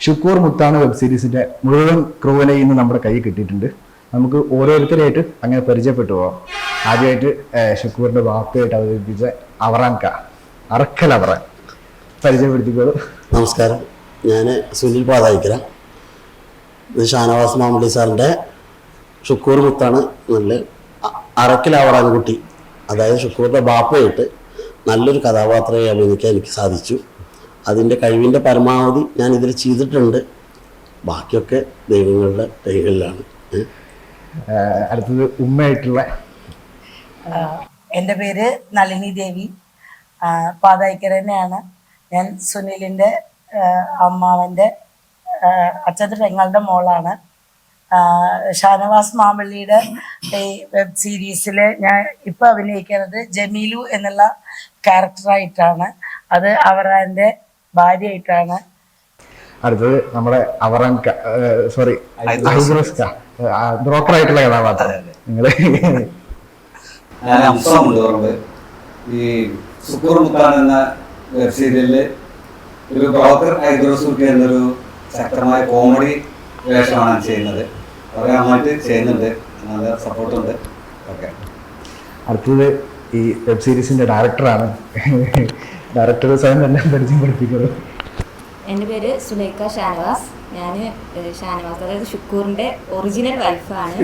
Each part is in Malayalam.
ഷുക്കൂർ മുത്താണ് വെബ് സീരീസിന്റെ മുഴുവൻ ക്രൂവിനെ ഇന്ന് നമ്മുടെ കയ്യിൽ കിട്ടിയിട്ടുണ്ട്. നമുക്ക് ഓരോരുത്തരായിട്ട് അങ്ങനെ പരിചയപ്പെട്ടു പോവാം. ആദ്യമായിട്ട് ഷുക്കൂറിന്റെ വാപ്പയായിട്ട് അവതരിപ്പിച്ച അവറാൻക അറക്കൽ അവറാൻ. പരിചയപ്പെടുത്തിക്കോളൂ. നമസ്കാരം. ഞാൻ സുനിൽ പാതായിക്കര. ഷാനവാസ് മാമുള്ളി സാറിന്റെ ഷുക്കൂർ മുത്താണ് നല്ല അറക്കിൽ അവറാൻ കുട്ടി അതായത് ഷുക്കൂറിന്റെ ബാപ്പയായിട്ട് നല്ലൊരു കഥാപാത്രമായി അഭിനയിക്കാൻ എനിക്ക് സാധിച്ചു. അതിന്റെ കഴിവിന്റെ പരമാവധി ഞാൻ ഇതിൽ ചെയ്തിട്ടുണ്ട്. ബാക്കിയൊക്കെ ദൈവങ്ങളുടെ കൈകളിലാണ്. അടുത്തത് ഉമ്മയായിട്ടുള്ള. എന്റെ പേര് നളിനി ദേവി. ആഹ് പാതായിക്കര തന്നെയാണ്. ഞാൻ സുനിലിന്റെ അമ്മാവന്റെ അച്ഛന്റെ പെങ്ങളുടെ മോളാണ്. ഷാനവാസ് മാമ്പള്ളിയുടെ ഈ വെബ് സീരീസിൽ ഞാൻ ഇപ്പോൾ അഭിനയിക്കുന്നത് ജമീലു എന്നുള്ള ക്യാരക്ടറായിട്ടാണ് അത് അവറാന്റെ ഭാര്യയായിട്ടാണ്. അടുത്തത് നമ്മുടെ അവറാൻക സോറി ഐബ്രോസ്ക ബ്രോക്കർ ആയിട്ടുള്ള കഥാപാത്രം. നിങ്ങൾ ഞാൻ അംസമുണ്ട് ഓർമ്മ. ഈ സുക്കൂർ മുത്താണ് എന്ന വെബ് സീരിയലിൽ ഒരു ബ്രോക്കർ ഐദ്രോസൂട്ടി എന്നൊരു ശക്തമായ കോമഡി വേഷമാണ് ചെയ്യുന്നത്. വളരെ നന്നായിട്ട് ചെയ്യുന്നുണ്ട്. നല്ല സപ്പോർട്ടുണ്ട് ഓക്കെ. അടുത്തത് ഈ വെബ് സീരീസിന്റെ ഡയറക്ടറാണ് ഡയറക്ടർ സ്വയം തന്നെ പരിചയപ്പെടുത്തിക്കുന്നത് എന്റെ പേര് സുലൈഖ ഷാനവാസ്. ഞാൻ ഷാനവാസ് അതായത് ഷുക്കൂറിന്റെ ഒറിജിനൽ വൈഫാണ്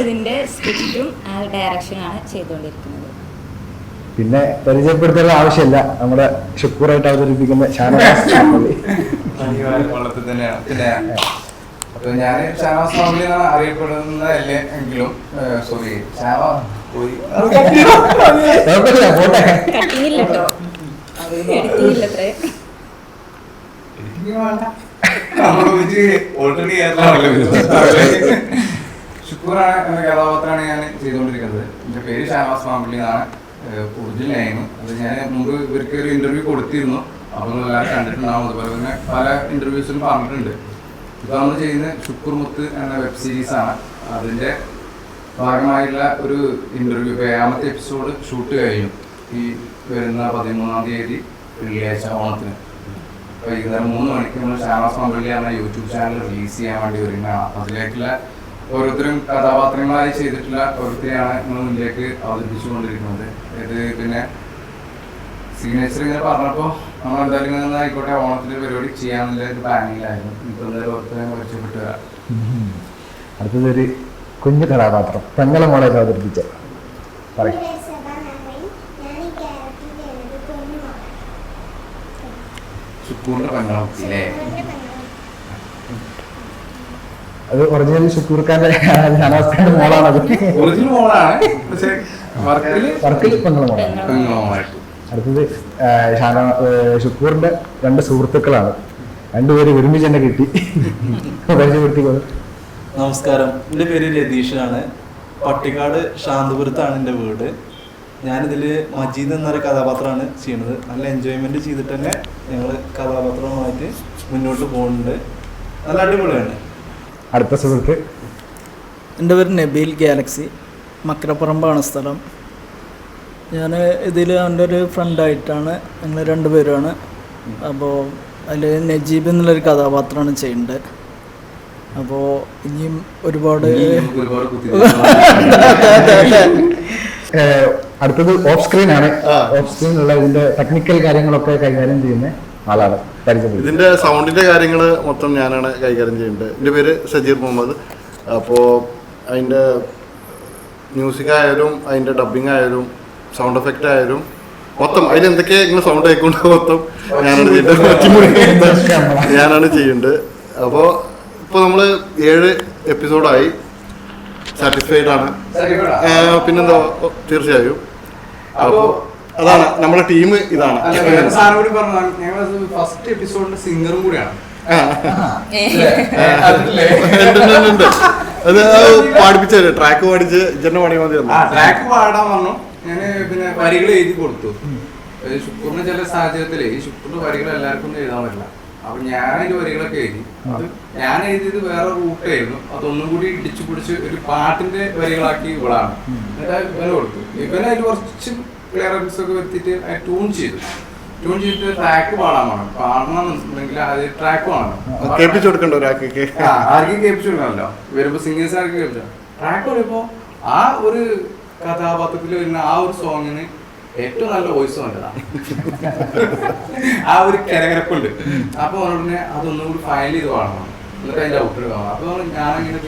ഇതിന്റെ സ്ക്രിപ്റ്റും ഡയറക്ഷനാണ് ചെയ്തുകൊണ്ടിരിക്കുന്നത്. പിന്നെ പരിചയപ്പെടുത്തേണ്ട ആവശ്യമില്ല. നമ്മുടെ ഷുക്കൂറായിട്ട് അവതരിപ്പിക്കുന്ന ഷാനവാസ്. വള്ളത്തിൽ തന്നെയാണ് അപ്പൊ ഞാൻ ഷാനവാസ് ഫാമിലി എന്നാണ് അറിയപ്പെടുന്നതല്ലേ എങ്കിലും സോറി പോയി. ഓൾറെഡി ഷുക്കൂറാണ് എന്ന കഥാപാത്രമാണ് ഞാൻ ചെയ്തുകൊണ്ടിരിക്കുന്നത്. എന്റെ പേര് ഷാനവാസ് മാമ്പിളി എന്നാണ് ഒറിജിനൽ നെയിം അത് ഞാൻ മുമ്പ് ഇവർക്ക് ഒരു ഇന്റർവ്യൂ കൊടുത്തിരുന്നു. അപ്പോൾ എല്ലാവരും കണ്ടിട്ടുണ്ടാവും. അതുപോലെ തന്നെ പല ഇന്റർവ്യൂസിലും പറഞ്ഞിട്ടുണ്ട്. ഇപ്പൊ നമ്മൾ ചെയ്യുന്ന ഷുക്കൂർ മുത്ത് എന്ന വെബ് സീരീസ് ആണ്. അതിന്റെ ഭാഗമായിട്ടുള്ള ഒരു ഇന്റർവ്യൂ ഇപ്പൊ ഏഴാമത്തെ എപ്പിസോഡ് ഷൂട്ട് കഴിഞ്ഞു. ഈ വരുന്ന പതിമൂന്നാം തീയതി വെള്ളിയാഴ്ച ഓണത്തിന്. വൈകുന്നേരം മൂന്ന് മണിക്ക് നമ്മൾ ഷാനവാസ് മമ്പള്ളി എന്ന യൂട്യൂബ് ചാനൽ റിലീസ് ചെയ്യാൻ വേണ്ടി അപ്പൊ അതിലേക്കുള്ള ഓരോരുത്തരും കഥാപാത്രങ്ങളായി ചെയ്തിട്ടുള്ള ഓരോരുത്തരെയാണ് നമ്മൾ മുന്നിലേക്ക് അവതരിപ്പിച്ചുകൊണ്ടിരിക്കുന്നത്. ഇത് പിന്നെ സിഗ്നേച്ചർ ഇങ്ങനെ പറഞ്ഞപ്പോൾ നമ്മൾ എന്തായാലും ഇങ്ങനെ ആയിക്കോട്ടെ ഓണത്തിന് പരിപാടി ചെയ്യാന്നുള്ള ഒരു പ്ലാനിങ്ങിലായിരുന്നു. ഇപ്പൊ എന്തായാലും ഓരോരുത്തരെ പരിചയപ്പെട്ടു വരാം. അടുത്തത് കുഞ്ഞു കഥാപാത്രം പെങ്ങളെ മോളെ അവതരിപ്പിച്ച. പറയും. പെങ്ങളെ. അത് ഒറിജിനൽ ഷുക്കൂർ ഖാന്റെ മോളാണ് അത് ഒറിജിനൽ മോളാണ്. പക്ഷേ വർക്കിൽ വർക്കിൽ പെങ്ങളെ മോളാണ്. അടുത്തത് ഷാന ആ, ഷുക്കൂറിന്റെ രണ്ട് സുഹൃത്തുക്കളാണ്. രണ്ടുപേരും ഒരുമിച്ച് തന്നെ കിട്ടി. പരിചയപ്പെടുത്തിക്കോളൂ. നമസ്കാരം. എന്റെ പേര് രതീഷാണ്. പട്ടിക്കാട് ശാന്തപുരത്താണ് എന്റെ വീട്. ഞാനിതിൽ മജീദ് എന്നൊരു കഥാപാത്രമാണ് ചെയ്യുന്നത്. നല്ല എൻജോയ്മെന്റ് ചെയ്തിട്ട് തന്നെ ഞങ്ങൾ കഥാപാത്രവുമായിട്ട് മുന്നോട്ട് പോകുന്നുണ്ട്. നല്ല അടിപൊളിയാണ്. അടുത്ത സുഹൃത്ത്. എന്റെ പേര് നബീൽ ഗാലക്സി. മക്കരപ്പുറമ്പാണ് സ്ഥലം. ഞാൻ ഇതിൽ എന്റെ ഒരു ഫ്രണ്ടായിട്ടാണ് ഞങ്ങൾ രണ്ടുപേരുമാണ്. അപ്പോൾ അതിൽ നജീബ് എന്നുള്ളൊരു കഥാപാത്രമാണ് ചെയ്യേണ്ടത് അപ്പോൾ ഇനിയും ഒരുപാട് അടുത്തത് ഓഫ് സ്ക്രീൻ ആണ്. ഓഫ് സ്ക്രീൻ ഉള്ള ഇതിന്റെ ടെക്നിക്കൽ കാര്യങ്ങളൊക്കെ കൈകാര്യം ചെയ്യുന്ന ആളാണ് ഇതിന്റെ സൗണ്ടിന്റെ കാര്യങ്ങൾ മൊത്തം ഞാനാണ് കൈകാര്യം ചെയ്യേണ്ടത് എന്റെ പേര് സജീർ മുഹമ്മദ്. അപ്പോൾ അതിന്റെ മ്യൂസിക് ആയാലും അതിന്റെ ഡബിങ് ആയാലും സൗണ്ട് എഫക്റ്റ് ആയാലും മൊത്തം അതിൽ എന്തൊക്കെയാ ഇങ്ങനെ സൗണ്ട് ആയിക്കൊണ്ട് മൊത്തം ഞാനാണ് ചെയ്യുന്നത് ഒറ്റമുറി ഞാനാണ് ചെയ്യുന്നത് അപ്പോൾ ഇപ്പോൾ നമ്മൾ ഏഴ് എപ്പിസോഡായി സാറ്റിസ്ഫൈഡ് ആണ്. പിന്നെന്തോ തീർച്ചയായും. അപ്പോൾ അതാണ് നമ്മുടെ ടീം ഇതാണ്. ഫസ്റ്റ് എപ്പിസോഡിന്റെ സിംഗറും കൂടിയാണ്. അത് പാടിപ്പിച്ചു ട്രാക്ക് പാടിച്ച് ജന പാടി മതി ട്രാക്ക് പാടാൻ പറഞ്ഞു ഞാൻ പിന്നെ വരികൾ എഴുതി കൊടുത്തു. ശുക്രന് ചില സാഹചര്യത്തിൽ ഈ ശുക്കൂറിന്റെ വരികൾ എല്ലാവർക്കും എഴുതാൻ പറ്റില്ല. അപ്പൊ ഞാൻ അതിന്റെ വരികളൊക്കെ എഴുതി. അത് ഞാൻ എഴുതിയത് വേറെ റൂട്ടായിരുന്നു. അതൊന്നും കൂടി ഇടിച്ചു പിടിച്ച് ഒരു പാട്ടിന്റെ വരികളാക്കി ഇവളാണ്. എന്നിട്ട് ഇവന് കൊടുത്തു. ഇവന് അതിൽ കുറച്ച് ക്ലിയറൻസ് ഒക്കെ വരുത്തിയിട്ട് ട്യൂൺ ചെയ്തു. ട്യൂൺ ചെയ്തിട്ട് ട്രാക്ക് പാടാൻ വേണം പാടണമെന്നുണ്ടെങ്കിൽ അത് ട്രാക്ക് വേണം. കേൾപ്പിച്ചു കൊടുക്കണ്ട ഒരാൾക്ക് ആർക്കും കേൾപ്പിച്ചു കൊടുക്കണമല്ലോ വരുമ്പോ സിംഗേഴ്സ് ആർക്കും കേൾപ്പിച്ചു ട്രാക്ക് വരുമ്പോ ആ ഒരു കഥാപാത്രത്തിൽ വരുന്ന ആ ഒരു സോങ്ങിന് ഏറ്റവും നല്ല വോയിസ് വേണ്ടതാണ്. ആ ഒരു കരകരപ്പുണ്ട്. അപ്പൊ ഉടനെ അതൊന്നും കൂടി ഫയൽ ചെയ്ത് കാണണം എന്നിട്ട് അതിന്റെ ഔട്ടർ കാണണം അപ്പൊ ഞാനിങ്ങനെ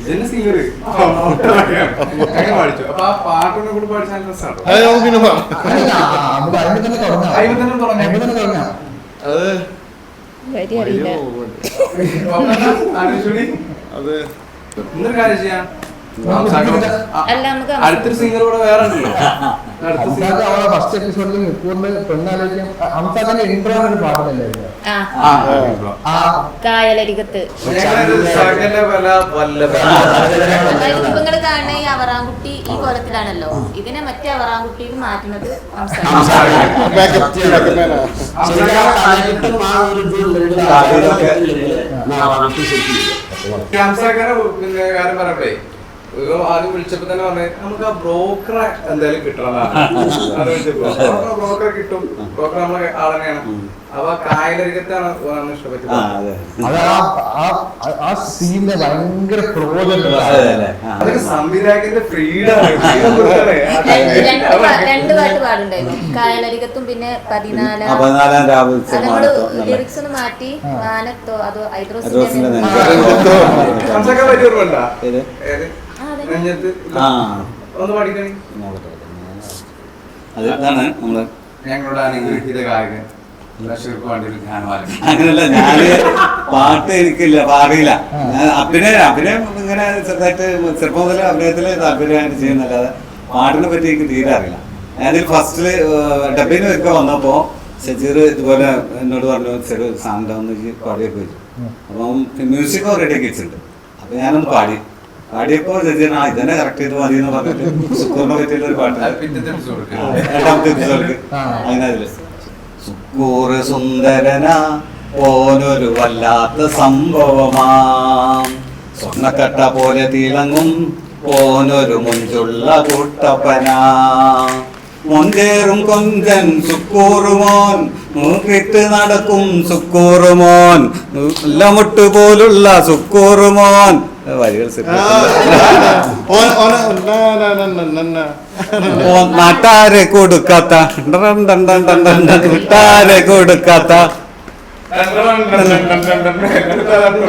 ഇതന്നെ സിംഗർ അങ്ങനെ പഠിച്ചു. അപ്പൊ ആ പാട്ടൊക്കെ കൂടി പഠിച്ചാൽ നല്ല രസമാണ് അത് നമുക്ക് പിന്നെ പാ- നമുക്ക് അതിന് തന്നെ തുടങ്ങാം. അതിന് തന്നെ തുടങ്ങാം. അതിന് തന്നെ തുടങ്ങാം. അത് വരി അറിയില്ല. ആലോചിച്ചോളി. ഇന്നൊരു കാര്യം ചെയ്യാം. അടുത്തൊരു സിംഗർ കൂടെ വേറെ ഉണ്ടല്ലോ. ഫസ്റ്റ് എപ്പിസോഡിൽ മുക്കൂറിന് പെണ്ണാലോചിക്കും. അംസാദിന്റെ ഇൻട്രോ ഒരു പാടുന്നില്ലായിരുന്നു ആ. ആ, ആ. കായലരികത്ത്. നിങ്ങൾ കാണുന്ന ഈ അവറാൻകുട്ടി ഈ കോലത്തിലാണല്ലോ. ഇതിനെ മറ്റേ അവറാൻകുട്ടിയിൽ മാറ്റുന്നത് പിന്നെ കാര്യം പറയട്ടെ. ഒരു ആദ്യം വിളിച്ചപ്പോ തന്നെ പറഞ്ഞു നമുക്ക് ആ ബ്രോക്കറെ എന്തായാലും കിട്ടണം ബ്രോക്കറെ കിട്ടും. ബ്രോക്കർ നമ്മളെ ആളെന്നെയാണ്. അപ്പൊ കായലരികത്താണ് ഇഷ്ടപ്പെട്ടത്. ഭയങ്കര സംവിധായകന്റെ ഫ്രീഡം രണ്ട് പാ- രണ്ട് പാട്ട് പാടുണ്ടായിരുന്നു കായലരികത്തും പിന്നെ പതിനാലാം ലിറിക്സ് ഒന്ന് മാറ്റി വാനത്തോ അതോ ഐദ്രോസിന്റെ ആ, ആ. ഒന്ന് പഠിക്കണേ. അത് ഇതാണ് നമ്മൾ. ഞങ്ങളുടെ അനുഗ്രഹീത ഗായകൻ. ബഷീർക്ക് വേണ്ടി ഒരു ഗാനമാലം അങ്ങനല്ല ഞാൻ പാട്ട് എനിക്കില്ല പാടിയില്ല. ഞാൻ അഭിനയം അഭിനയം ഇങ്ങനെ ചെറുതായിട്ട് ചെറുപ്പം മുതൽ അഭിനയത്തിൽ താല്പര്യമായിട്ട് ചെയ്യുന്നല്ലാതെ പാട്ടിനെ പറ്റി എനിക്ക് തീരെ അറിയില്ല. ഞാനിതിൽ ഫസ്റ്റിൽ ഡബിന് ഒക്കെ വന്നപ്പോ ഷജീർ ഇതുപോലെ എന്നോട് പറഞ്ഞു ചെറിയ സാങ് ഒന്ന് പാടിയൊക്കെ വെച്ചു. അപ്പം മ്യൂസിക് റെഡി ആക്കി വെച്ചിട്ടുണ്ട്. അപ്പൊ ഞാനൊന്ന് പാടി. പാടിയപ്പോ ഷജീർ ആ ഇതന്നെ കറക്റ്റ് ചെയ്ത് മതി എന്ന് പറഞ്ഞിട്ട് സുക്കൂറിനെ പറ്റിയുള്ള ഒരു പാട്ട്. അത് എപ്പിസോഡ് രണ്ടാമത്തെ എപ്പിസോഡിൽ സുക്കൂറ് സുന്ദരന പോലൊരു വല്ലാത്ത സംഭവമാം. സ്വർണക്കട്ട പോലെ തിളങ്ങും പോനൊരു മുഞ്ചുള്ള കൂട്ടപ്പനാ. മുഞ്ചേറും കൊഞ്ചൻ സുക്കൂറുമോൻ മൂക്കിട്ട് നടക്കും സുക്കൂറുമോൻ നല്ല മുട്ടുപോലുള്ള സുക്കൂറുമോൻ വരികൾ നാട്ടാരെ കൊടുക്കാത്ത. നാട്ടാരെ കൊടുക്കാത്ത.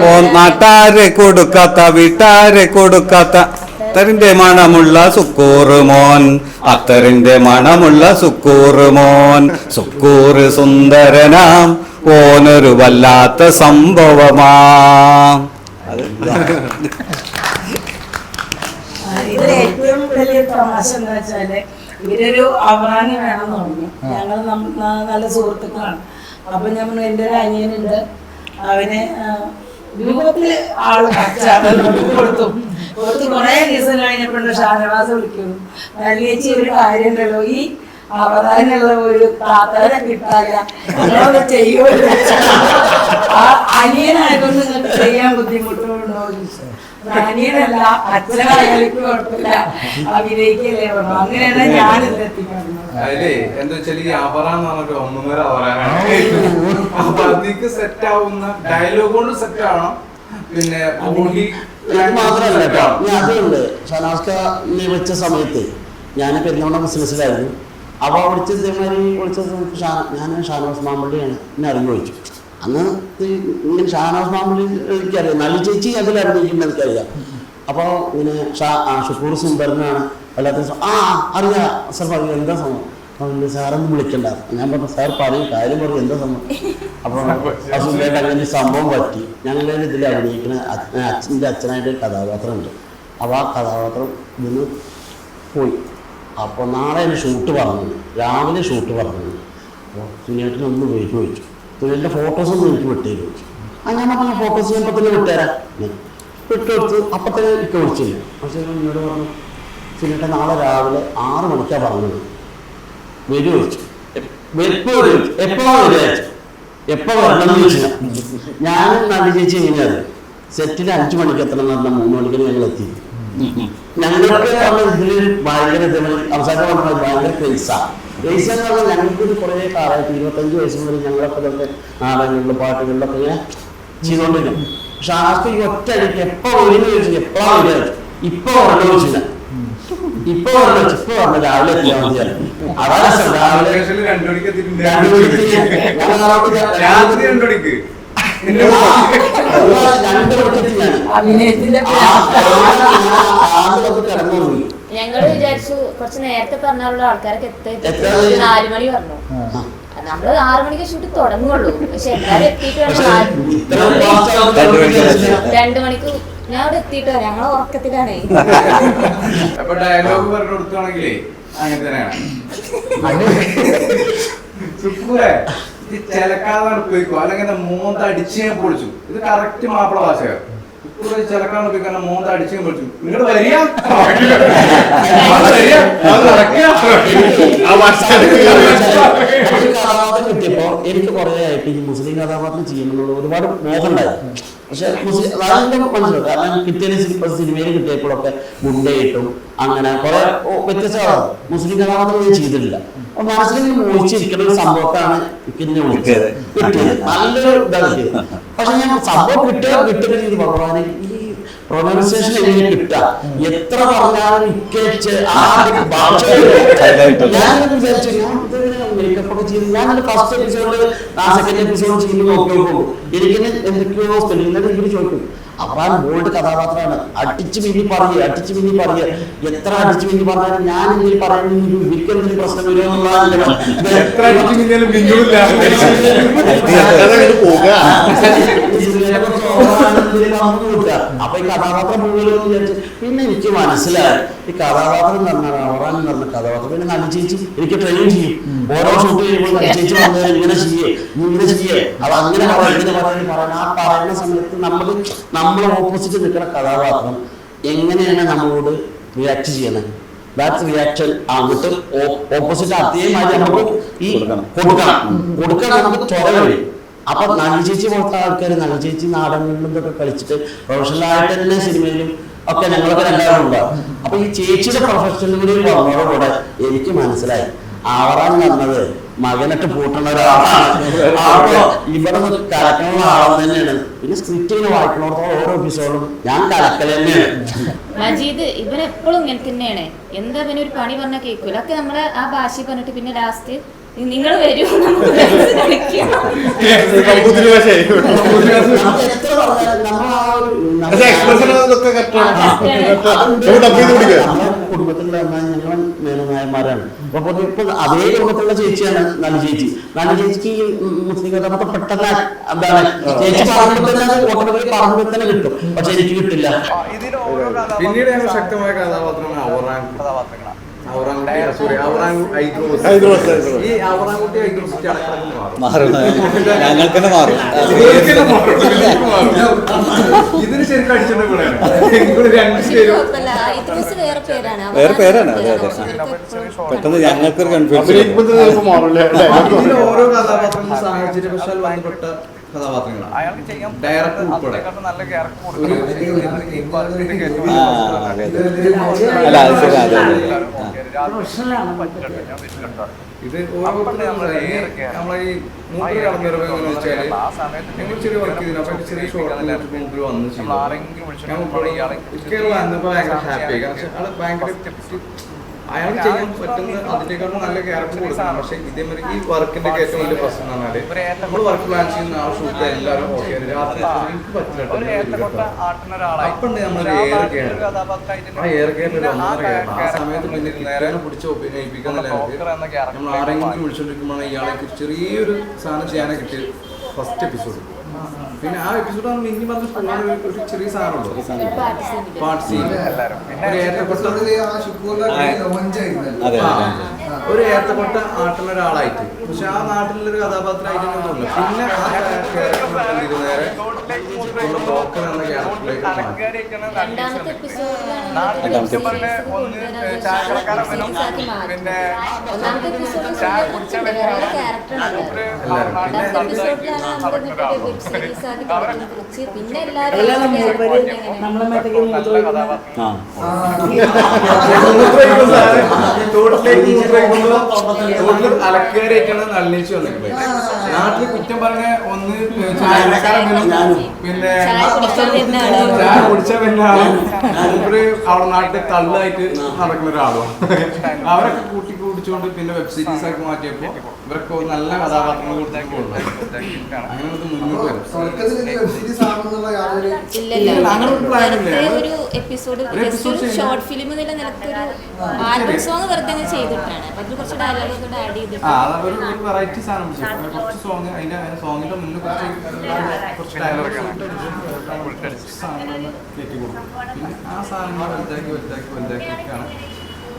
ഓ നാട്ടാരെ കൊടുക്കാത്ത വീട്ടാരെ കൊടുക്കാത്ത. അത്തറിന്റെ മണമുള്ള സുക്കൂറ് മോൻ. അത്തറിന്റെ മണമുള്ള സുക്കൂറ് മോൻ. സുക്കൂറ് സുന്ദരനാം. ഓനൊരു വല്ലാത്ത സംഭവമാം. അത് ഇതിൽ ഏറ്റവും വലിയ തമാശ എന്താ വെച്ചാൽ ഇവരൊരു അവറാനി വേണം പറഞ്ഞു. ഞങ്ങൾ നല്ല സുഹൃത്തുക്കളാണ്. അപ്പൊ ഞാൻ പറഞ്ഞു, എന്റെ ഒരു അനിയനുണ്ട്. അവന് രൂപത്തിൽ ആൾ കൊടുത്തു കൊടുത്തു. കുറെ ദിവസം കഴിഞ്ഞപ്പോഴുണ്ട് ഷാനവാസ് വിളിക്കുന്നു. ചേച്ചി ഒരു കാര്യം ഉണ്ടല്ലോ. ഈ അവതാരമുള്ള ഒരു താത്താനെ കിട്ടാല്ല നിങ്ങളത് ചെയ്യുമല്ലോ. ആ അനിയനായതുകൊണ്ട് നിങ്ങൾക്ക് ചെയ്യാൻ ബുദ്ധിമുട്ടുണ്ടോ. അനിയനല്ല അച്ഛനായാലും കുഴപ്പമില്ല. അഭിനയിക്കല്ലേ പറഞ്ഞു അങ്ങനെയാണ് ഞാൻ അതിലേ എന്താ വെച്ചാൽ ഈ അവറ എന്ന് പറഞ്ഞിട്ട് ഒന്നൊന്നര അവറാനാണ് അപ്പൊ അതിക്ക് സെറ്റ് ആവുന്ന ഡയലോഗ് കൊണ്ട് സെറ്റ് ആവണം. പിന്നെ ബോഡി മാത്രമല്ല ഷനാസ്ക നിയമിച്ച സമയത്ത് ഞാൻ പെരുന്നോണ്ട ബിസിനസ്സിലായിരുന്നു അപ്പോൾ വിളിച്ച ഇതേമാതിരി വിളിച്ച ഷാ ഞാൻ ഷാനവാസ് മാമ്പള്ളിയാണ് എന്നെ അറിഞ്ഞു ചോദിച്ചു അന്ന് ഇങ്ങനെ ഷാനവാസ് മാമ്പള്ളി എനിക്കറിയാം. നല്ല ചേച്ചി അതിൽ അറിഞ്ഞിരിക്കുന്നത് എനിക്കറിയാം. അപ്പോൾ ഇങ്ങനെ ഷാ ഷുക്കൂർ സുന്ദരനാണ്. വല്ലാത്ത ആ അറിയാ. സാർ പറയൂ എന്താ സംഭവം? സാറൊന്നും വിളിക്കണ്ട ഞാൻ പറഞ്ഞു സാർ പറയും കാര്യം പറയും എന്താ സംഭവം? അപ്പോൾ അസുഖമായിട്ട് അങ്ങനെ സംഭവം പറ്റി. ഞങ്ങളുടെ ഇതിൽ അഭിനയിക്കുന്ന അച്ഛ- അച്ഛന്റെ അച്ഛനായിട്ട് ഒരു കഥാപാത്രമുണ്ട്. അപ്പോൾ ആ കഥാപാത്രം ഇന്ന് പോയി. അപ്പോൾ നാളെ ഒരു ഷൂട്ട് പറഞ്ഞു രാവിലെ ഷൂട്ട് പറഞ്ഞു അപ്പോൾ സുനിയേട്ടൻ ഒന്ന് വെയിറ്റ് ചോദിച്ചു. സുനിയേട്ടന്റെ ഫോട്ടോസ് ഒന്നും എനിക്ക് വിട്ടേര് ചോദിച്ചു ആ ഞാൻ പറഞ്ഞ ഫോട്ടോസ് ഇപ്പം തന്നെ വിട്ടുതരാം. വിട്ടുകൊടുത്ത് അപ്പം തന്നെ ഇട്ട് വിളിച്ചില്ല പക്ഷേ എന്നോട് പറഞ്ഞു സുനിയേട്ടൻ നാളെ രാവിലെ ആറ് മണിക്കാണ് പറഞ്ഞത്. വരൂ ചോദിച്ചു. എപ്പോ വരും? എപ്പോ വരും എപ്പോ വരണം എന്ന് ഞാൻ നല്ല ചേച്ചി എങ്ങനെയാണ് സെറ്റിൽ അഞ്ചു മണിക്ക് എത്തണം എന്ന് പറഞ്ഞാൽ മൂന്ന് മണിക്ക് ഞങ്ങൾ എത്തി ഞങ്ങൾക്ക് ഇതിലൊരു ഇതിൽ ഭയങ്കര അവസാനം പറഞ്ഞത് ഭയങ്കര ക്രേസാ ബേസ് എന്ന് പറഞ്ഞാൽ ഞങ്ങൾക്ക് കുറേ കാലമായിട്ട് ഇരുപത്തഞ്ച് വയസ്സ് മുതൽ ഞങ്ങളൊക്കെ ഇതൊക്കെ നാടകങ്ങളിലും പാട്ടുകളിലൊക്കെ ഇങ്ങനെ ചെയ്തുകൊണ്ടിരിക്കും പക്ഷെ ആർക്ക് ഈ ഒറ്റ അടിക്ക് എപ്പോ ഒഴിഞ്ഞു ചോദിച്ചു എപ്പോഴാണ് വരിക ഇപ്പൊ പറഞ്ഞു വെച്ചില്ല ഇപ്പൊ വെച്ചു ഇപ്പൊ പറഞ്ഞു രാവിലെ എത്തിയാൽ അതാണ്. രാവിലെ രണ്ടു മണിക്ക് രണ്ടു രണ്ടു അഭിനയത്തിന്റെ ഞങ്ങൾ വിചാരിച്ചു കുറച്ച് നേരത്തെ പറഞ്ഞാലുള്ള ആൾക്കാരൊക്കെ എത്തി നാല് മണി പറഞ്ഞു. നമ്മൾ ആറ് മണിക്ക് ഷൂട്ട് തുടങ്ങുള്ളൂ. പക്ഷെ എല്ലാരും എത്തിയിട്ട് രണ്ട് മണിക്ക് ഞാൻ അവിടെ എത്തിയിട്ടോ. ഞങ്ങൾ ഉറക്കത്തിലാണേ. അപ്പൊ ഡയലോഗ് പറഞ്ഞു കൊടുക്കുകയാണെങ്കിലേ അങ്ങനെ തന്നെയാണ്. ചിലക്കാതാണ് പോയിക്കോ. അല്ലെങ്കിൽ എന്താ മൂന്ന് അടിച്ച് ഞാൻ പൊളിച്ചു. ഇത് കറക്റ്റ് മാപ്പിള ഭാഷയാണ് സുക്കൂറെ ചിലക്കാണ് പോയി കാരണം മോന്ത അടിച്ചു പറ്റും നിങ്ങൾ വരിക. വരിക. കഥാപാത്രം കിട്ടിയപ്പോ എനിക്ക് കുറേ ആയിട്ട് ഈ മുസ്ലിം കഥാപാത്രം ചെയ്യുന്നുള്ള. ഒരുപാട് മോഹം ഉണ്ടായിരുന്നു പക്ഷെ മുസ്ലിം അതെന്റെ മനസ്സിലാവും കാരണം കിട്ടിയ സിനിമ സിനിമയിൽ കിട്ടിയപ്പോഴൊക്കെ ഗുണ്ടയിട്ടും അങ്ങനെ കുറെ വ്യത്യസ്തമാണ് മുസ്ലിം കഥാപാത്രം ഞാൻ ചെയ്തിട്ടില്ല. അപ്പൊ മനസ്സിൽ മോഹിച്ചിരിക്കുന്ന ഒരു സംഭവത്താണ് പിന്നെ വിളിച്ചത്. കിട്ടിയത്. നല്ലൊരു ഇതാണ് കിട്ടിയത്. പക്ഷെ ഞാൻ സംഭവം കിട്ടിയ കിട്ടുക രീതി ഭഗവാനെ ഈ പ്രൊനൗൺസിയേഷൻ എങ്ങനെ കിട്ടാ എത്ര പറഞ്ഞാലും ഇക്കേച്ച് ആ ഭാഷ ഞാൻ വിചാരിച്ചു ഞാൻ മേക്കപ്പ് ഒക്കെ ചെയ്ത്. ഞാൻ ഫസ്റ്റ് എപ്പിസോഡ് ആ സെക്കൻഡ് എപ്പിസോഡ് ചെയ്യുമ്പോൾ നോക്കി പോകും എനിക്കിന് എന്തൊക്കെയോ സ്പെല്ലിംഗ് എനിക്ക് ചോദിക്കും. അവരാൻ ബോൾഡ് കഥാപാത്രമാണ്. അടിച്ചു മിന്നി പറഞ്ഞു അടിച്ചു മിന്നി പറഞ്ഞു എത്ര അടിച്ചു മിന്നി പറഞ്ഞാലും ഞാൻ ഇതിൽ പറയുന്ന ഒരിക്കലും ഒരു പ്രശ്നം വരുമെന്നുള്ളതാണ് അപ്പൊ ഈ കഥാപാത്രം മുഴുവൻ വിചാരിച്ചു പിന്നെ എനിക്ക് മനസ്സിലായി. ഈ കഥാപാത്രം എന്ന് പറഞ്ഞാൽ അവറാൻ എന്ന് പറഞ്ഞ കഥാപാത്രം. പിന്നെ നല്ല ചേച്ചി എനിക്ക് ട്രെയിൻ ചെയ്യും. ഓരോ ഷൂട്ട് ചെയ്യുമ്പോൾ നല്ല ചേച്ചി വന്നത് ഇങ്ങനെ ചെയ്യേ നീ ഇങ്ങനെ ചെയ്യേ. അത് അങ്ങനെ പറയാം ഇങ്ങനെ പറയാൻ പറയാൻ ആ പറയുന്ന സമയത്ത് നമ്മൾ നമ്മളെ ഓപ്പോസിറ്റ് നിൽക്കുന്ന കഥാപാത്രം എങ്ങനെയാണ് നമ്മളോട് റിയാക്ട് ചെയ്യണത് ദാറ്റ്സ് റിയാക്ഷൻ അങ്ങോട്ട് ഓപ്പോസിറ്റ് അതേമാതിരി നമുക്ക് ഈ കൊടുക്കണം. കൊടുക്കണം. നമുക്ക് ചൊറ കഴിയും. അപ്പൊ നല്ല ചേച്ചി പോലത്തെ ആൾക്കാർ നല്ല ചേച്ചി നാടകങ്ങളിലും ഇതൊക്കെ കളിച്ചിട്ട് പ്രൊഫഷണൽ ആയിട്ട് തന്നെ സിനിമയിലും ഒക്കെ ഞങ്ങളൊക്കെ രണ്ടാളും ഉണ്ടാവും അപ്പൊ ഈ ചേച്ചിയുടെ പ്രൊഫഷണൽ കൂടി വന്നതോടുകൂടെ എനിക്ക് മനസ്സിലായി. ആവറാൻ വന്നത്. മകനിട്ട് പൂട്ടുന്ന ഒരാളാണ്. ഇവിടെ നിന്ന് കലക്കുന്ന ആളെന്ന് തന്നെയാണ്. പിന്നെ സ്ക്രിപ്റ്റ് ഇങ്ങനെ വായിക്കണോടത്തോളം ഓരോ എപ്പിസോഡും ഞാൻ കലക്കൽ തന്നെയാണ്. മജീദ് ഇവൻ എപ്പോഴും ഇങ്ങനെ തന്നെയാണ്. എന്താ പിന്നെ ഒരു പണി പറഞ്ഞാൽ കേൾക്കൂല. ഒക്കെ നമ്മളെ ആ ഭാഷ പറഞ്ഞിട്ട് പിന്നെ ലാസ്റ്റ് നിങ്ങൾ വരൂ നമുക്ക് കളിക്കാം കുടുംബത്തിലുള്ള അമ്മ ഞങ്ങൾ മേനനായന്മാരാണ് അപ്പൊ ഇപ്പൊ അതേ കുടുംബത്തിലുള്ള ചേച്ചിയാണ് നല്ല ചേച്ചി. നല്ല ചേച്ചിക്ക് ഈ മുസ്ലിം കഥാപാത്രം പെട്ടെന്ന് എന്താണ് ചേച്ചി പറയുമ്പോൾ തന്നെ ഓട്ടോമാറ്റിക് പറയുമ്പോൾ തന്നെ കിട്ടും. പക്ഷെ എനിക്ക് കിട്ടില്ല. പിന്നീട് ഞങ്ങൾ ശക്തമായ കഥാപാത്രമാണ് ഔറാൻ ഈ മാറും. മാറും ഞങ്ങൾക്ക് തന്നെ മാറും. ഇതിന് ശരിക്കും വേറെ പേരാണ്. വേറെ പേരാണ്, അതെ, അതെ. പെട്ടെന്ന് ഞങ്ങൾക്കൊരു കൺഫ്യൂഷൻ ഓരോ കഥാപാത്രങ്ങളും സാഹചര്യവശാൽ ബന്ധപ്പെട്ട കഥാപാത്രങ്ങളാണ്. ഡയറക്ടർ ഉൾപ്പെടെ. അത് ശരി അതെ അതെ ആ. പ്രൊഫഷണലാണ് ഇത് നമ്മളെ ഈ നമ്മളെ ഈ മൂപ്പര് കടന്നിറങ്ങുക എന്ന് വെച്ചാൽ ഞങ്ങൾ ചെറിയ വർക്ക് ചെയ്തില്ല അപ്പൊ ചെറിയ ഷോർട്ട് മൂപ്പര് വന്ന് ചെയ്തു. ഭയങ്കര ഹാപ്പി കാരണം ഭയങ്കര അയാൾക്ക് ചെയ്യാൻ പറ്റുന്ന അതിനേക്കാളും നല്ല ക്യാരക്ടർ കൊടുക്കണം. പക്ഷെ ഇതേമാതിരി ഈ വർക്കിന്റെ ഏറ്റവും വലിയ പ്രശ്നം എന്ന് പറഞ്ഞാൽ നമ്മൾ വർക്ക് പ്ലാൻ ചെയ്യുന്ന ആ ഷൂട്ട് എല്ലാവരും ഓക്കെ രാത്രി എനിക്ക് പറ്റില്ല അപ്പൊ നമ്മൾ എയർ കെയർ ആ എയർ കെയറിൽ ആ സമയത്ത് പിന്നെ നേരെ പിടിച്ച് അഭിനയിപ്പിക്കുന്നില്ല നമ്മൾ ആരെങ്കിലും വിളിച്ചോണ്ടിരിക്കുമ്പോഴാണ് ഇയാളെ ചെറിയൊരു സാധനം ചെയ്യാനൊക്കെ കിട്ടിയത്. ഫസ്റ്റ് എപ്പിസോഡ് പിന്നെ ആ എപ്പിസോഡ് നമ്മൾ ഇനി വന്ന് പോകാൻ ഒരു ചെറിയ സാധനമുള്ളൂ പാർട്ട് സീൻ ഒരു ഏത്തക്കൊട്ട ആട്ടുന്ന ഒരാളായിട്ട്. പക്ഷെ ആ നാട്ടിലൊരു കഥാപാത്രമായിട്ട് തന്നെ തോന്നില്ല. പിന്നെ ആ ക്യാരക്ടർ നേരെ രണ്ടാമത്തെ എപ്പിസോഡിലാണ് പിന്നെ ഒന്നാമത്തെ എപ്പിസോഡിൽ ക്യാരക്ടർ രണ്ടാമത്തെ എപ്പിസോഡിലാണ് നമ്മുടെ വെബ് സീരീസ് ആക്കി തുടങ്ങി പിന്നെ എല്ലാം എല്ലാവരും മൂപ്പര് നമ്മളെ മേത്തേക്ക് നാട്ടിൽ കുറ്റം പറഞ്ഞ ഒന്ന്. പിന്നെ ചായ കുടിച്ച പിന്നെ ആൾ. അവിടെ നാട്ടിൽ തള്ളായിട്ട് നടക്കുന്ന ഒരാളും. അവരൊക്കെ കൂട്ടി കൂടിച്ചുകൊണ്ട് പിന്നെ വെബ് സീരീസ് ആക്കി മാറ്റിയപ്പോ ഇവരൊക്കെ നല്ല കഥാപാത്രങ്ങൾ ഒരു എപ്പിസോഡ്. ഷോർട്ട് ഫിലിം എന്നുള്ള നിലയ്ക്ക് ഒരു ആൽബം സോങ് വെറുതെ അങ്ങ് ചെയ്തിട്ടാണ്. അതിൽ കുറച്ച് ഡയലോഗ് കൂടെ ആഡ് ചെയ്തിട്ടുണ്ട് വെറൈറ്റി സാധനം കുറച്ച് സോങ് അതിന്റെ സോങ്ങിന്റെ മുന്നിൽ കുറച്ച് കുറച്ച് ഡയലോഗ് കയറ്റി കൊടുക്കും. പിന്നെ ആ സാധനങ്ങൾ വലുതാക്കി വലുതാക്കി വലുതാക്കിയൊക്കെയാണ്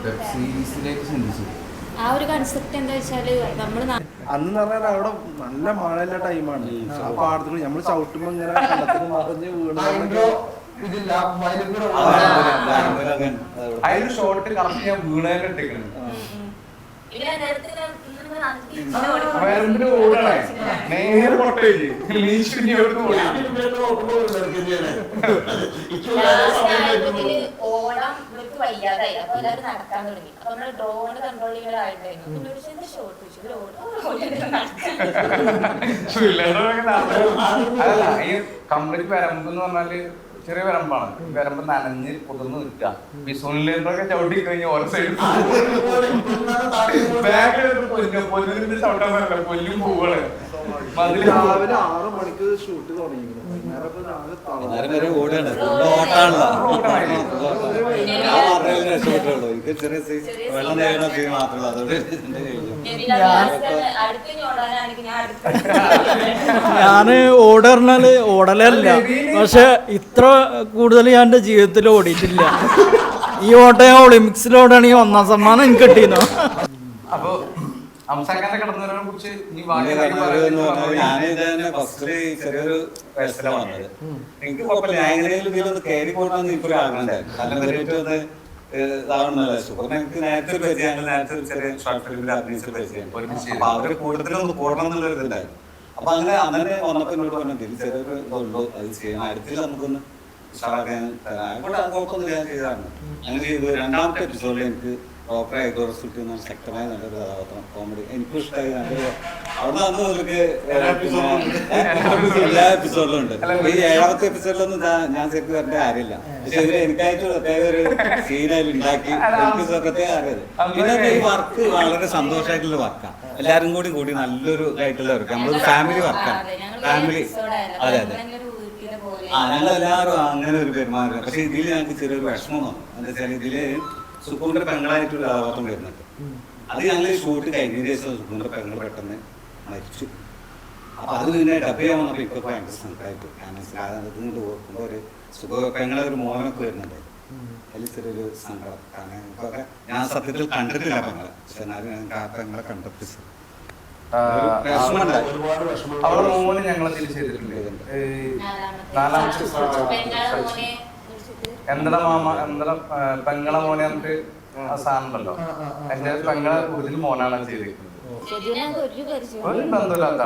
വെബ് സീരീസിലേക്ക് ചിന്തിച്ചത് ആ ഒരു കൺസെപ്റ്റ് എന്താ വെച്ചാൽ നമ്മൾ അന്ന് പറഞ്ഞാൽ അവിടെ നല്ല മഴയുള്ള ടൈമാണ് ആ പാടത്തിന് നമ്മൾ ചവിട്ടുമ്പോ ഇങ്ങനെ കണ്ടത്തിന് മറിഞ്ഞ് വീണ് അതിൽ ഷോർട്ട് കറക്റ്റ് ഞാൻ വീണേനെ ഓടാണ് നേരെ പൊട്ടേജ് ഓണം ഇവർക്ക് വയ്യാതായി. അപ്പൊ എല്ലാവരും നടക്കാൻ തുടങ്ങി. അപ്പൊ നമ്മൾ ഡ്രോണ് കൺട്രോൾ പിന്നെ ഒരു ചെറിയ വെച്ചു. ഈ കംപ്ലീറ്റ് വരമ്പ് എന്ന് പറഞ്ഞാൽ ചെറിയ വരമ്പാണ്. ഈ വരമ്പ് നനഞ്ഞ് കുതിർന്ന് നിൽക്കുക സുനിലേന്ദ്രൊക്കെ ചവിട്ടി കഴിഞ്ഞ ഓരോ സൈഡ് ചവിട്ടാൻ പറ്റില്ല പൊല്ലും പോവുകൾ. രാവിലെ ആറ് മണിക്ക് ഷൂട്ട് എന്റെ അടുത്ത് ഞാൻ ഓടലല്ല. പക്ഷെ ഇത്ര കൂടുതൽ ഞാൻ എന്റെ ജീവിതത്തിൽ ഓടിയിട്ടില്ല. ഈ ഓട്ടം ഞാൻ ഒളിമ്പിക്സിൽ ഓടുകയാണെങ്കിൽ ഒന്നാം സമ്മാനം എനിക്ക് കിട്ടിയിരുന്നു. അംസാക്കാനെ കടന്നവരെ കുറിച്ച് നീ ഞാൻ ഇതന്നെ ഫസ്റ്റിൽ ചെറിയൊരു വയസ്സിലാണ് വന്നത്. എനിക്ക് കുഴപ്പമില്ല. ഞാൻ എങ്ങനെയെങ്കിലും ഇതിലൊന്ന് കയറി പോകണമെന്ന് എനിക്കൊരു ആഗ്രഹം ഉണ്ടായിരുന്നു. കാരണം ഇവരായിട്ട് ഒന്ന് ഇതാവണമെന്നല്ല സുഖം എനിക്ക് നേരത്തെ ഒരു പരിചയം നേരത്തെ ഒരു ചെറിയ ഷോർട്ട് ഫിലിമിൽ അഭിനയിച്ച പരിചയം. അപ്പൊ അവർ കൂടുതലൊന്ന് പോകണം എന്നുള്ളൊരു ഇതുണ്ടായിരുന്നു. അപ്പൊ അങ്ങനെ അങ്ങനെ വന്നപ്പോ എന്നോട് പറഞ്ഞു ഇതിൽ ചെറിയൊരു ഇതുള്ളൂ അത് ചെയ്യണം അടുത്തിൽ നമുക്കൊന്ന് ഉഷാറാക്കാൻ. തരാം കുഴപ്പമൊന്നുമില്ല ഞാൻ ചെയ്തതാണ്. അങ്ങനെ ചെയ്തു. രണ്ടാമത്തെ എപ്പിസോഡിൽ എനിക്ക് ഡോക്ടർ റിസൾട്ട് ചെയ്യുന്ന ശക്തമായ നല്ലൊരു കഥാപാത്രം കോമഡി എനിക്കും ഇഷ്ടമായി നല്ലൊരു അവിടെ അന്ന് നമുക്ക് എല്ലാ എപ്പിസോഡിലും ഉണ്ട്. ഈ ഏഴാമത്തെ എപ്പിസോഡിലൊന്നും ഞാൻ- ശരിക്കും വരേണ്ട കാര്യമില്ല. പക്ഷെ ഇതിൽ എനിക്കായിട്ട് പ്രത്യേക ഒരു സീനായി ഉണ്ടാക്കി. എനിക്ക് പ്രത്യേക അറിയത് പിന്നെ ഈ വർക്ക് വളരെ സന്തോഷമായിട്ടുള്ള വർക്കാണ് എല്ലാവരും കൂടി കൂടി നല്ലൊരു ഇതായിട്ടുള്ള വർക്ക് നമ്മളൊരു ഫാമിലി വർക്കാണ് ഫാമിലി അതെ അതെ ആ പോലെ. ആ ഞങ്ങളെല്ലാവരും അങ്ങനെ ഒരു പെരുമാറുക പക്ഷെ ഇതിൽ ഞങ്ങൾക്ക് ചെറിയൊരു വിഷമം വന്നു എന്താ വെച്ചാൽ ഇതിൽ സുക്കൂറിന്റെ പെങ്ങളായിട്ടൊരു കഥാപാത്രം വരുന്നുണ്ട്. അത് ഞങ്ങൾ ഷൂട്ട് കഴിഞ്ഞ ദിവസം സുക്കൂറിന്റെ പെങ്ങൾ പെട്ടെന്ന് മരിച്ചു. അപ്പൊ അത് പിന്നെ ഡബ് ചെയ്യാൻ വന്നപ്പോ ഇപ്പൊ ഭയങ്കര സങ്കടമായിട്ട് കാരണം ഒരു സുഖ പെങ്ങളെ ഒരു മോനൊക്കെ വരുന്നുണ്ട്. അതിൽ ചെറിയൊരു സങ്കടം. കാരണം എനിക്കൊക്കെ ഞാൻ സത്യത്തിൽ കണ്ടിട്ടില്ല പെങ്ങളെ. പക്ഷെ എന്നാലും ഞങ്ങൾക്ക് ആ പെങ്ങളെ വിഷമം അവരുടെ മോന് ഞങ്ങളെ ചെയ്തിട്ടുണ്ട്. ഈ നാലാമത്തെ എന്തട മാമ എന്തട പെങ്ങളെ മോനെ പറഞ്ഞിട്ട് ആ സാധനം ഉണ്ടല്ലോ എന്റെ പെങ്ങളെ കൂടുതൽ മോനാണ് ചെയ്തിരിക്കുന്നത് ഒരു ബന്ധമില്ലാത്ത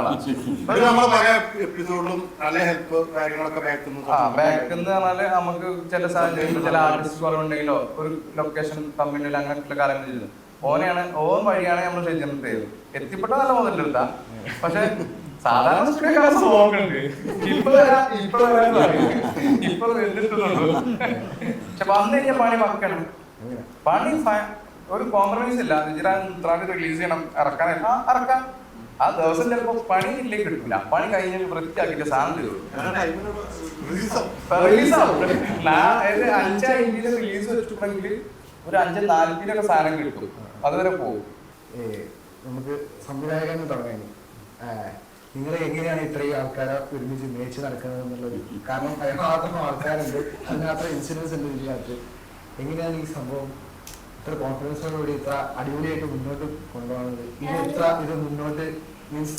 എപ്പിസോഡിലും നല്ല ഹെൽപ്പ് കാര്യങ്ങളൊക്കെ ബാക്ക് ആ ബാക്ക് എന്ന് പറഞ്ഞാൽ നമുക്ക് ചില സാഹചര്യങ്ങളിൽ ചില ആർട്ടിസ്റ്റ് കുറവുണ്ടെങ്കിലോ ഒരു ലൊക്കേഷൻ തമ്മിൽ അങ്ങനെയുള്ള കാര്യങ്ങൾ ചെയ്തു ഓനെയാണ് ഓൻ വഴിയാണ് നമ്മൾ ശരിക്കും ചെയ്തത്. എത്തിപ്പെട്ട നല്ല മുതലെടുത്ത പക്ഷെ സാധാരണ സ്ക്രീൻ നോക്കണ്ട്. ഇപ്പൊ ഇപ്പൊ. ഇപ്പൊ പക്ഷെ വന്നു കഴിഞ്ഞാൽ പണി വക്കണം പണി ഒരു കോംപ്രമൈസ് ഇല്ല. ഇത്രാണ്ട് റിലീസ് ചെയ്യണം. ഇറക്കാൻ ആ ഇറക്കാം. ആ ദിവസം ചിലപ്പോ പണി ഇല്ലെങ്കിൽ കിട്ടില്ല പണി കഴിഞ്ഞ് വൃത്തിയാക്കിട്ട് സാധനം തരും റിലീസാവും അഞ്ച് അഞ്ചിൽ റിലീസ് വെച്ചിട്ടുണ്ടെങ്കിൽ ഒരു അഞ്ച് നാൽപ്പതിലൊക്കെ സാധനം കിട്ടും. അതുവരെ പോകും നമുക്ക് സംവിധായകൻ തുടങ്ങി നിങ്ങൾ എങ്ങനെയാണ് ഇത്രയും ആൾക്കാരെ ഒരുമിച്ച് മേച്ച് നടക്കുന്നത് എന്നുള്ളത്? കാരണം അതിനകത്തും ആൾക്കാരുണ്ട്. അതിനകത്ത് ഇൻസിഡൻസ് ഉണ്ട് ഇതിനകത്ത്. എങ്ങനെയാണ് ഈ സംഭവം? ഇത്ര കോൺഫിഡൻസോടുകൂടി ഇത്ര അടിപൊളിയായിട്ട് മുന്നോട്ട് കൊണ്ടുപോകുന്നത്? ഇത് ഇത്ര ഇത് മുന്നോട്ട് മീൻസ്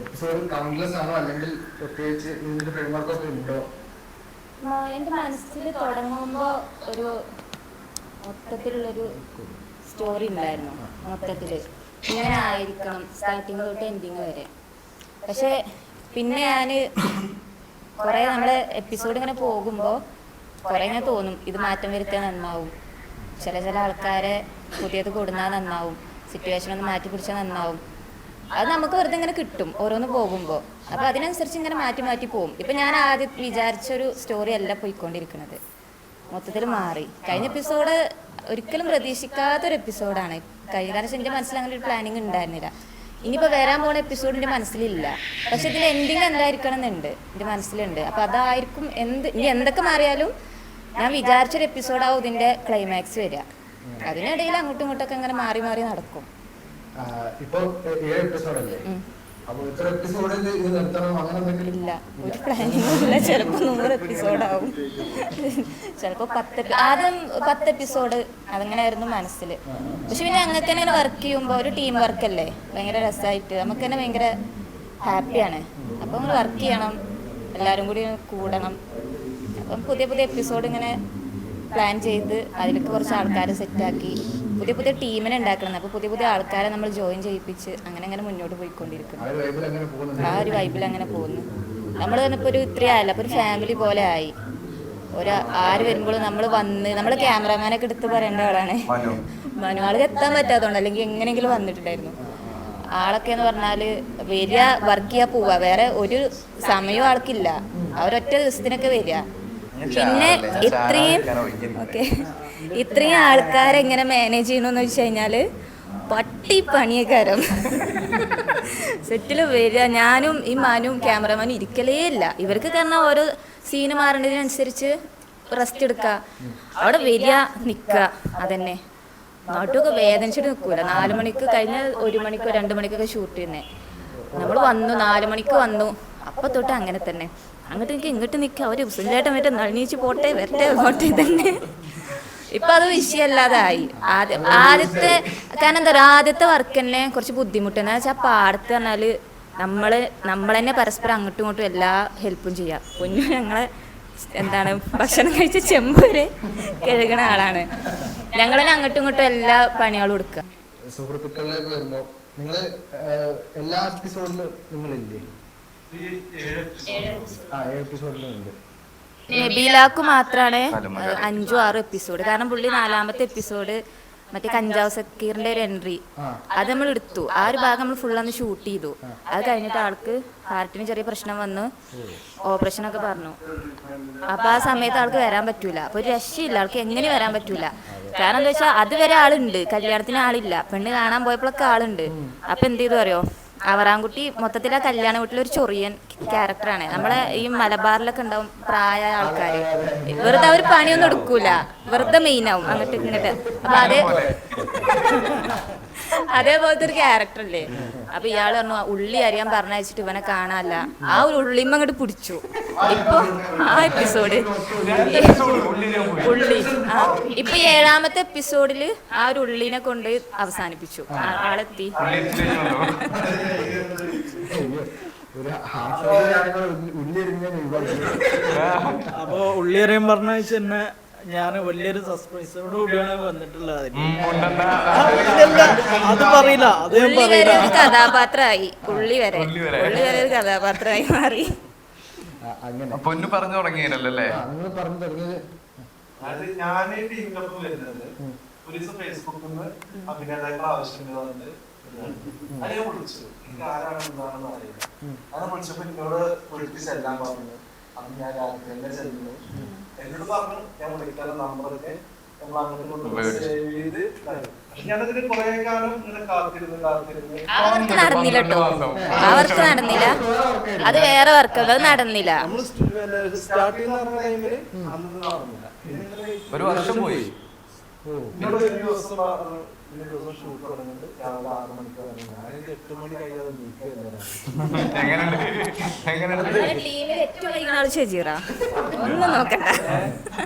എപ്പിസോഡ് കൗണ്ട്ലെസ് ആണോ? അല്ലെങ്കിൽ പ്രത്യേകിച്ച് ഇതിന്റെ ഫ്രെയിംവർക്കൊക്കെ ഉണ്ടോ? എന്റെ മനസ്സിൽ തുടങ്ങുമ്പോൾ ഒരു മൊത്തത്തിലുള്ളൊരു സ്റ്റോറി ഉണ്ടായിരുന്നു. മൊത്തത്തിൽ ഇങ്ങനെ ആയിരിക്കണം സ്റ്റാർട്ടിങ് തൊട്ട് എൻഡിങ് വരെ. പക്ഷേ പിന്നെ ഞാൻ കുറേ നമ്മുടെ എപ്പിസോഡ് ഇങ്ങനെ പോകുമ്പോൾ കുറേ ഇങ്ങനെ തോന്നും ഇത് മാറ്റം വരുത്തിയാൽ നന്നാവും. ചില ചില ആൾക്കാരെ പുതിയത് കൊടുന്നാൽ നന്നാവും. സിറ്റുവേഷൻ ഒന്ന് മാറ്റി പിടിച്ചാൽ നന്നാവും. അത് നമുക്ക് വെറുതെ ഇങ്ങനെ കിട്ടും ഓരോന്ന് പോകുമ്പോൾ അപ്പോൾ അതിനനുസരിച്ച് ഇങ്ങനെ മാറ്റി മാറ്റി പോകും ഇപ്പം ഞാൻ ആദ്യം വിചാരിച്ചൊരു സ്റ്റോറി അല്ല പോയിക്കൊണ്ടിരിക്കുന്നത് മൊത്തത്തിൽ മാറി. കഴിഞ്ഞ എപ്പിസോഡ് ഒരിക്കലും പ്രതീക്ഷിക്കാത്തൊരു എപ്പിസോഡാണ് കഴിഞ്ഞ കാരണം എന്റെ മനസ്സിൽ അങ്ങനെ ഒരു പ്ലാനിങ് ഉണ്ടായിരുന്നില്ല. ഇനിയിപ്പോൾ വരാൻ പോണ എപ്പിസോഡ് എന്റെ മനസ്സിലില്ല. പക്ഷെ ഇതിൽ എൻഡിങ് എന്തായിരിക്കണം എന്നുണ്ട് എന്റെ മനസ്സിലുണ്ട്. അപ്പോൾ അതായിരിക്കും എന്ത് ഇനി എന്തൊക്കെ മാറിയാലും ഞാൻ വിചാരിച്ചൊരു എപ്പിസോഡാവും ഇതിന്റെ ക്ലൈമാക്സ് വരിക. അതിനിടയിൽ അങ്ങോട്ടും ഇങ്ങോട്ടൊക്കെ ഇങ്ങനെ മാറി മാറി നടക്കും. ആ, ഇപ്പൊ ഏ- ഏഴ് എപ്പിസോഡല്ലേ ഒരു എപ്പിസോഡ് അതങ്ങനെയായിരുന്നു മനസ്സിൽ പക്ഷെ പിന്നെ അങ്ങനെ തന്നെ വർക്ക് ചെയ്യുമ്പോൾ ഒരു ടീം വർക്കല്ലേ ഭയങ്കര രസമായിട്ട് നമുക്ക് തന്നെ ഭയങ്കര ഹാപ്പിയാണ് അപ്പം നമ്മൾ വർക്ക് ചെയ്യണം. എല്ലാവരും കൂടി കൂടണം. അപ്പം പുതിയ പുതിയ എപ്പിസോഡ് ഇങ്ങനെ പ്ലാൻ ചെയ്ത് അതിലേക്ക് കുറച്ച് ആൾക്കാരെ സെറ്റാക്കി പുതിയ പുതിയ ടീമിനെ ഉണ്ടാക്കണം. അപ്പോൾ പുതിയ പുതിയ ആൾക്കാരെ നമ്മൾ ജോയിൻ ചെയ്യിപ്പിച്ച് അങ്ങനെ അങ്ങനെ മുന്നോട്ട് പോയിക്കൊണ്ടിരിക്കുന്നു. ആ ഒരു വൈബിൽ അങ്ങനെ പോകുന്നുണ്ട്. ആ ഒരു വൈബിൽ അങ്ങനെ പോകുന്നു. നമ്മൾ തന്നെ ഇപ്പോൾ ഒരു ഇത്രയും ആയില്ല. അപ്പോൾ ഒരു ഫാമിലി പോലെ ആയി. ഒരു ആര് വരുമ്പോഴും നമ്മൾ വന്ന് നമ്മൾ ക്യാമറാമാനൊക്കെ എടുത്ത് പറയേണ്ട ആളാണ്. മനു. മനു. ആൾക്ക് എത്താൻ പറ്റാത്തതുകൊണ്ട് അല്ലെങ്കിൽ എങ്ങനെയെങ്കിലും വന്നിട്ടുണ്ടായിരുന്നു. ആളൊക്കെ എന്ന് പറഞ്ഞാൽ വരിക വർക്ക് ചെയ്യാ പോവുക വേറെ ഒരു സമയവും ആൾക്കില്ല. അവരൊറ്റ ദിവസത്തിനൊക്കെ വരിക. പിന്നെ ഇത്രയും ഓക്കെ. ഇത്രയും ആൾക്കാരെങ്ങനെ മാനേജ് ചെയ്യണമെന്ന് വെച്ച് കഴിഞ്ഞാൽ പട്ടി പണിയക്കാരം. സെറ്റിൽ വരിക. ഞാനും ഈ മാനും ക്യാമറമാനും ഇരിക്കലേ ഇല്ല. ഇവർക്ക് കാരണം ഓരോ സീന് മാറേണ്ടതിനനുസരിച്ച് റെസ്റ്റ് എടുക്കുക. അവിടെ വരിക നിൽക്കുക. അതന്നെ. നാട്ടുമൊക്കെ വേദനിച്ചിട്ട് നിൽക്കൂല. നാല് മണിക്ക് കഴിഞ്ഞ ഒരു മണിക്കോ രണ്ട് മണിക്കൊക്കെ ഷൂട്ട് ചെയ്യുന്നേ. നമ്മൾ വന്നു നാല് മണിക്ക് വന്നു. അപ്പൊ തൊട്ട് അങ്ങനെ തന്നെ. അങ്ങോട്ട് നിൽക്കുക ഇങ്ങോട്ട് നിൽക്കുക സുഞ്ചേട്ടൻ മറ്റേ നളിനീച്ച് പോട്ടെ വരട്ടെ പോട്ടെ തന്നെ ഇപ്പൊ അത് വിഷയമല്ലാതായി ആദ്യം ആദ്യത്തെ കാരണം എന്താ പറയുക ആദ്യത്തെ വർക്ക് തന്നെ കുറച്ച് ബുദ്ധിമുട്ട്. എന്താ വെച്ചാൽ പാടത്ത് പറഞ്ഞാൽ നമ്മൾ നമ്മൾ തന്നെ പരസ്പരം അങ്ങോട്ടും ഇങ്ങോട്ടും എല്ലാ ഹെൽപ്പും ചെയ്യാം. കുഞ്ഞു ഞങ്ങളെ എന്താണ് ഭക്ഷണം കഴിച്ച ചെമ്പ് വരെ കഴുകണ ആളാണ്. ഞങ്ങളെ തന്നെ അങ്ങോട്ടും ഇങ്ങോട്ടും എല്ലാ പണികളും എടുക്കുക സുഹൃത്തുക്കളിലേക്ക് വരുമ്പോ നിങ്ങൾ എല്ലാ എപ്പിസോഡിലും നിങ്ങളില്ലേ? ആ എപ്പിസോഡിലും ഉണ്ട്. നബീലാക്ക് മാത്രമാണ് അഞ്ചോ ആറോ എപ്പിസോഡ് കാരണം പുള്ളി നാലാമത്തെ എപ്പിസോഡ് മറ്റേ കഞ്ചാവ് സക്കീറിന്റെ ഒരു എൻട്രി അത് നമ്മൾ എടുത്തു. ആ ഒരു ഭാഗം നമ്മൾ ഫുൾ അന്ന് ഷൂട്ട് ചെയ്തു. അത് കഴിഞ്ഞിട്ട് ആൾക്ക് ഹാർട്ടിന് ചെറിയ പ്രശ്നം വന്നു. ഓപ്പറേഷൻ ഒക്കെ പറഞ്ഞു. അപ്പൊ ആ സമയത്ത് ആൾക്ക് വരാൻ പറ്റൂല. അപ്പൊ ഒരു രക്ഷയില്ല. ആൾക്ക് എങ്ങനെ വരാൻ പറ്റൂല? കാരണം എന്താ വെച്ചാൽ അതുവരെ ആളുണ്ട്. കല്യാണത്തിന് ആളില്ല. പെണ്ണ് കാണാൻ പോയപ്പോഴൊക്കെ ആളുണ്ട്. അപ്പൊ എന്ത് ചെയ്തു അറിയോ? അവറാൻകുട്ടി മൊത്തത്തിൽ ആ കല്യാണ വീട്ടിലൊരു ചൊറിയൻ. ക്യാരക്ടറാണ്. നമ്മളെ ഈ മലബാറിലൊക്കെ ഉണ്ടാവും പ്രായമായ ആൾക്കാര്. വെറുതെ അവർ പണിയൊന്നും എടുക്കൂല. വെറുതെ മെയിൻ ആവും അങ്ങോട്ട് ഇങ്ങോട്ട്. അപ്പൊ അതേ അതേപോലത്തെ ഒരു ക്യാരക്ടർ അല്ലേ അപ്പൊ ഇയാൾ പറഞ്ഞു ഉള്ളി അറിയാൻ പറഞ്ഞയച്ചിട്ട് ഇവനെ കാണാനല്ല ആ ഒരു ഉള്ളിമ്മ അങ്ങോട്ട് പിടിച്ചു. ഇപ്പൊ ആ എപ്പിസോഡ്. ഉള്ളി. ആ. ഇപ്പൊ ഏഴാമത്തെ എപ്പിസോഡിൽ ആ ഒരു ഉള്ളിനെ കൊണ്ട് അവസാനിപ്പിച്ചു. ആളെത്തി. ഒരു ഉള്ളിയറിയും പറഞ്ഞ എന്നെ തന്നെ ഞാൻ വലിയൊരു സർപ്രൈസോട് കൂടിയാണ് വന്നിട്ടുള്ളത് അത് പറയില്ല അത് ഞാൻ ഉള്ളി വരെ പറയില്ല കഥാപാത്രമായി ഉള്ളി വരെ. ഉള്ളി വരെ. ഒരു കഥാപാത്രമായി മാറി. അങ്ങനെ. പൊന്നു പറഞ്ഞു തുടങ്ങിയല്ലേ അല്ലേ പറഞ്ഞു തുടങ്ങിയത്. അത് ഞാൻ ടീമിനൊപ്പം വരുന്നത് ഒരു ദിവസം ഫേസ്ബുക്കിൽ നിന്ന് അഭിനേതാക്കളുടെ അത് ഞാൻ വിളിച്ചു. എനിക്ക് ആരാണ്? എന്താണെന്ന് അറിയില്ല. അങ്ങനെ വിളിച്ചപ്പോ എന്നോട് എല്ലാം പറഞ്ഞു. അന്ന് ഞാൻ രാത്രി തന്നെ ചെല്ലുന്നു എന്നോട് പറഞ്ഞു ഞാൻ വിളിക്കാൻ നമ്പറൊക്കെ നമ്മൾ അങ്ങോട്ട് കൊണ്ട് സേവ് ചെയ്ത് തരും. പക്ഷെ ഞാനതിന് കുറെ കാലം ഇങ്ങനെ കാത്തിരുന്ന് കാത്തിരുന്ന് അവർക്ക് നടന്നില്ല കേട്ടോ. അവർക്ക് നടന്നില്ല. അത് വേറെ വർക്ക്. അത് നടന്നില്ല. നമ്മൾ സ്റ്റാർട്ട് ചെയ്യുന്ന പറഞ്ഞ ടൈമിൽ അന്ന് നടന്നില്ല. ഒരു വർഷം പോയി. ഒരു ദിവസം ഇന്ന ദിവസം ഷൂട്ട് തുടങ്ങുന്നുണ്ട് രാവിലെ ആറ് മണിക്ക് തുടങ്ങുന്നത് ഞാൻ ഇത് എട്ട് മണി കഴിയാതെ നീക്കുകയല്ല എങ്ങനെയുണ്ട്? എങ്ങനെയുണ്ട്? ടീമിൽ ഏറ്റവും വൈകുന്ന ആൾ ഷെജീറ ഒന്നും നോക്കണ്ട.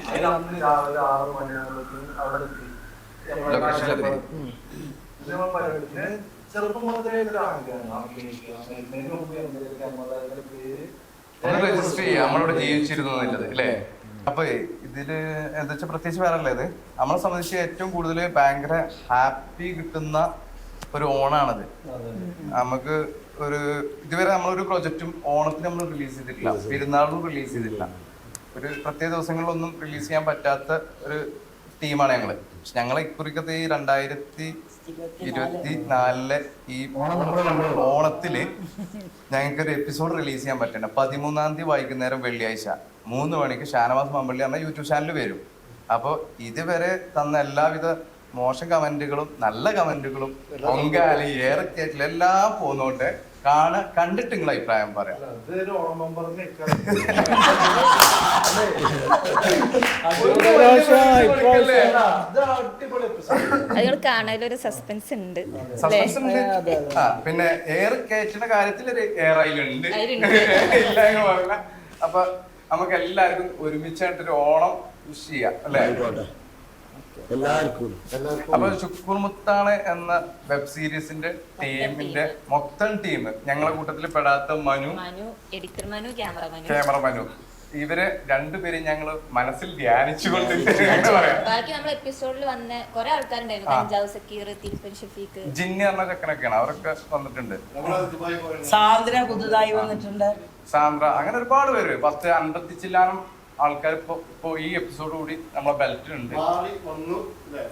അതിൽ അന്ന് രാവിലെ ആറ് മണിയാകുമ്പോഴത്തേക്കും അവിടെ എത്തി. ലൊക്കേഷനിലെത്തി. ഇത് പറയുന്നത് പിന്നെ ചെറുപ്പം മുതലേ ഒരു ആഗ്രഹമാണ് അഭിനയിക്കുക ഇതിന് മുമ്പ് എന്തെങ്കിലും നമ്മളെ പേര് ഒന്ന് രജിസ്റ്റർ ചെയ്യാം. നമ്മളിവിടെ ജീവിച്ചിരുന്നു എന്നുള്ളത് അല്ലേ? അപ്പൊ ഇതിൽ എന്താ വെച്ചാൽ പ്രത്യേകിച്ച് വേറെ ഇത്. നമ്മളെ സംബന്ധിച്ച് ഏറ്റവും കൂടുതൽ ഭയങ്കര ഹാപ്പി കിട്ടുന്ന ഒരു ഓണാണത്. നമുക്ക് ഒരു ഇതുവരെ നമ്മളൊരു പ്രൊജക്റ്റും ഓണത്തിന് നമ്മൾ റിലീസ് ചെയ്തിട്ടില്ല. പെരുന്നാളും റിലീസ് ചെയ്തിട്ടില്ല. ഒരു പ്രത്യേക ദിവസങ്ങളിലൊന്നും റിലീസ് ചെയ്യാൻ പറ്റാത്ത ഒരു ടീമാണ് ഞങ്ങൾ. പക്ഷെ ഞങ്ങൾ ഇക്കുറിക്കത്തെ ഈ രണ്ടായിരത്തി ഇരുപത്തി നാലിലെ ഈ ഓണത്തിൽ ഞങ്ങൾക്ക് ഒരു എപ്പിസോഡ് റിലീസ് ചെയ്യാൻ പറ്റണ്ട. പതിമൂന്നാം തീയതി വൈകുന്നേരം വെള്ളിയാഴ്ച. മൂന്ന് മണിക്ക് ഷാനവാസ് മമ്പള്ളി എന്ന യൂട്യൂബ് ചാനൽ വരും. അപ്പോൾ ഇതുവരെ തന്ന എല്ലാവിധ മോശം കമന്റുകളും നല്ല കമന്റുകളും പൊങ്കാലി ഏറെക്കേറ്റിൽ എല്ലാം പോന്നോട്ടെ കാണ കണ്ടിട്ട് നിങ്ങളെ അഭിപ്രായം പറയാം. കാണാനൊരു സസ്പെൻസ് ഉണ്ട്. സസ്പെൻസ് ഉണ്ട്. ആ പിന്നെ എയർ കയറ്റുന്ന കാര്യത്തിൽ ഒരു എയർ അതിലുണ്ട് അതിലുണ്ട്. ഇല്ല എന്ന് പറയില്ല അപ്പൊ നമുക്ക് എല്ലാവർക്കും ഒരുമിച്ചായിട്ടൊരു ഓണം വിഷ് ചെയ്യാം അല്ലേ? എല്ലാവർക്കും. അപ്പൊ ശുക്കൂർ മുത്താണ് എന്ന വെബ് സീരീസിന്റെ ടീമിന്റെ മൊത്തം ടീം ഞങ്ങളെ കൂട്ടത്തിൽ പെടാത്ത മനു മനു എഡിറ്റർ മനു ക്യാമറ മനു. ഇവർ രണ്ടുപേരും ഞങ്ങൾ മനസ്സിൽ ധ്യാനിച്ചുകൊണ്ട് ബാക്കി നമ്മൾ എപ്പിസോഡിൽ വന്ന കുറെ ആൾക്കാരുണ്ടായിരുന്നു. കഞ്ചാവ് സക്കീർ തിരുപ്പൻ ഷഫീഖ്. ജിന്നി പറഞ്ഞ ചെക്കനൊക്കെയാണ്. അവരൊക്കെ വന്നിട്ടുണ്ട്. സാന്ദ്ര പുതുതായി വന്നിട്ടുണ്ട്. സാന്ദ്ര അങ്ങനെ ഒരുപാട് പേര്. പത്ത് അൻപത്തി ചില്ലാനം ആൾക്കാർ ഇപ്പൊ ഇപ്പൊ ഈ എപ്പിസോഡ് കൂടി നമ്മളെ ബെൽറ്റിലുണ്ട്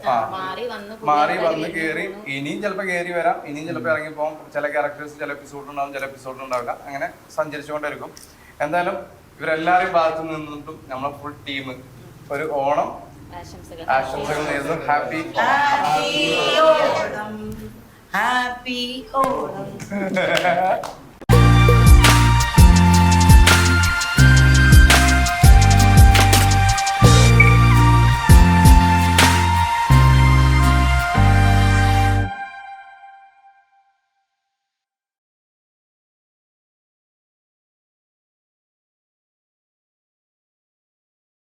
ആ. മാറി വന്നു മാറി വന്ന് കേറി. ഇനിയും ചിലപ്പോ കേറി വരാം. ഇനിയും ചിലപ്പോ ഇറങ്ങി പോകും ചില ക്യാരക്ടേഴ്സ് ചില എപ്പിസോഡ് ഉണ്ടാവും ചില എപ്പിസോഡ് ഉണ്ടാവില്ല. അങ്ങനെ സഞ്ചരിച്ചുകൊണ്ടിരിക്കും എന്തായാലും ഇവരെല്ലാവരും ഭാഗത്തു നിന്നിട്ടും നമ്മളെ ഫുൾ ടീം ഒരു ഓണം ആശംസകൾ. ആശംസകൾ നേരുന്നു. Happy happy Onam. Happy Onam.